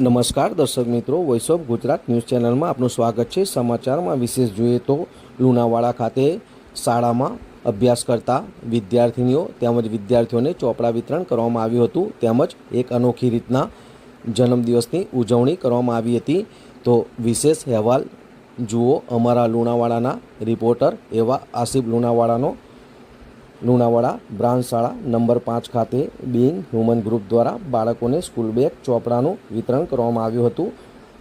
નમસ્કાર, દર્શક મિત્રો. વોઇસ ઓફ ગુજરાત ન્યૂઝ ચેનલમાં આપનું સ્વાગત છે. સમાચારમાં વિશેષ જોઈએ તો લુણાવાડા ખાતે શાળામાં અભ્યાસ કરતા વિદ્યાર્થીનીઓ તેમજ વિદ્યાર્થીઓને ચોપડા વિતરણ કરવામાં આવ્યું હતું. તેમજ એક અનોખી રીતના જન્મદિવસની ઉજવણી કરવામાં આવી હતી. તો વિશેષ અહેવાલ જુઓ અમારા લુણાવાડાના રિપોર્ટર એવા આસિફ લુણાવાડાનો. લુણાવાડા બ્રાન્ચ શાળા નંબર પાંચ ખાતે બિંગ હ્યુમન ગ્રુપ દ્વારા બાળકોને સ્કૂલ બેગ, ચોપડાનું વિતરણ કરવામાં આવ્યું હતું.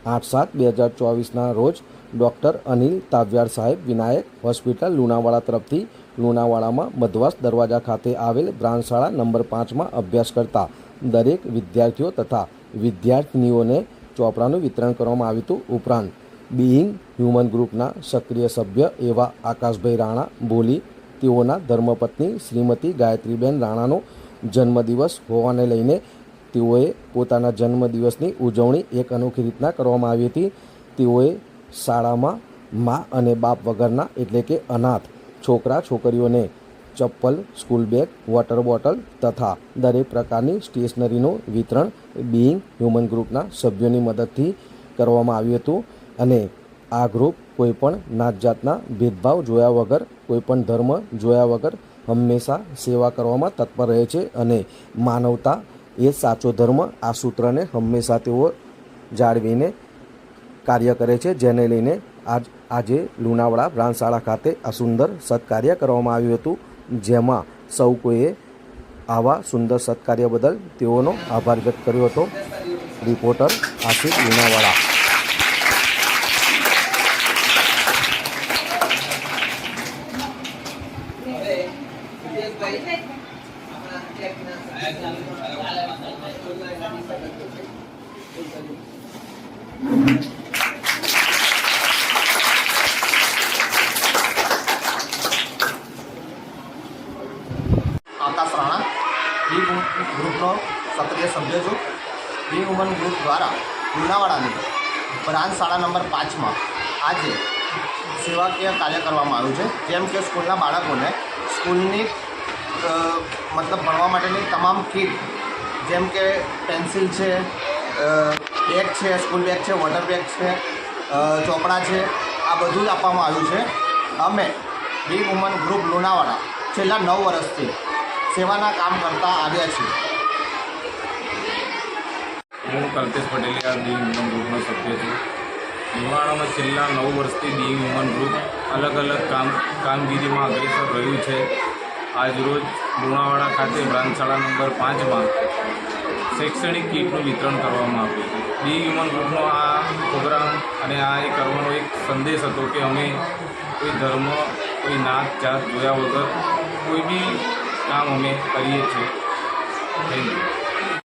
આઠ સાત બે હજાર ચોવીસના રોજ ડૉક્ટર અનિલ તાવ્યાર સાહેબ વિનાયક હોસ્પિટલ લુણાવાડા તરફથી લુણાવાડામાં મધવાસ દરવાજા ખાતે આવેલ બ્રાન્ચ શાળા નંબર પાંચમાં અભ્યાસ કરતા દરેક વિદ્યાર્થીઓ તથા વિદ્યાર્થિનીઓને ચોપડાનું વિતરણ કરવામાં આવ્યું હતું. ઉપરાંત બિઈંગ હ્યુમન ગ્રુપના સક્રિય સભ્ય એવા આકાશભાઈ રાણા, બોલી તેઓના ધર્મપત્ની શ્રીમતી ગાયત્રીબેન રાણાનો જન્મદિવસ હોવાને લઈને તેઓએ પોતાના જન્મદિવસની ઉજવણી એક અનોખી રીતના કરવામાં આવી હતી. તેઓએ શાળામાં મા અને બાપ વગરના એટલે કે અનાથ છોકરા છોકરીઓને ચપ્પલ, સ્કૂલ બેગ, વોટર બોટલ તથા દરેક પ્રકારની સ્ટેશનરીનું વિતરણ બિઈંગ હ્યુમન ગ્રુપના સભ્યોની મદદથી કરવામાં આવ્યું હતું અને આ ગ્રુપ કોઈપણ નાત જાતના ભેદભાવ જોયા વગર કોઈપણ ધર્મ જોયા વગર હંમેશા સેવા કરવામાં તત્પર રહે છે અને માનવતા એ સાચો ધર્મ આ સૂત્રને હંમેશા તેઓ જાળવીને કાર્ય કરે છે, જેને લઈને આજ, આજે લુણાવાડા બ્રાન્ચ ખાતે આ સુંદર સત્કાર્ય કરવામાં આવ્યું હતું, જેમાં સૌ કોઈએ આવા સુંદર સત્કાર્ય બદલ તેઓનો આભાર વ્યક્ત કર્યો હતો. રિપોર્ટર આશિષ લુણાવાડા. આકાશ રાણા, બી ગ્રુપનો સક્રિય સભ્ય છું. બી વુમન ગ્રુપ દ્વારા લુણાવાડાની બ્રાન્ચ શાળા નંબર પાંચમાં આજે સેવાકીય કાર્ય કરવામાં આવ્યું છે. જેમ કે સ્કૂલના બાળકોને સ્કૂલની મતલબ ભણવા માટેની તમામ કીટ, જેમ કે પેન્સિલ છે બેગ છે, સ્કૂલ બેગ છે, વોટર બેગ છે ચોપડા છે, આ બધું જ આપવામાં આવ્યું છે. અમે બી વુમન ગ્રુપ લુણાવાડા છેલ્લા નવ વર્ષથી સેવાના કામ કરતા આવ્યા છીએ. હું કલ્પેશ પટેલિયા બી વુમન ગ્રુપનો સભ્ય છું. લુણાવાડામાં છેલ્લા નવ વર્ષથી દી હ્યુમન ગ્રુપ અલગ અલગ કામ કામગીરીમાં અગ્રેસર રહ્યું છે. આજરોજ લુણાવાડા ખાતે બ્રાન્ચ શાળા નંબર પાંચમાં શૈક્ષણિક કીટનું વિતરણ કરવામાં આવ્યું. બી હ્યુમન ગ્રુપનો આ પ્રોગ્રામ અને આ એ કરવાનો એક સંદેશ હતો કે અમે કોઈ ધર્મ, કોઈ નાત, જાત જોયા વગર કોઈ બી કામ અમે કરીએ છીએ. Thank you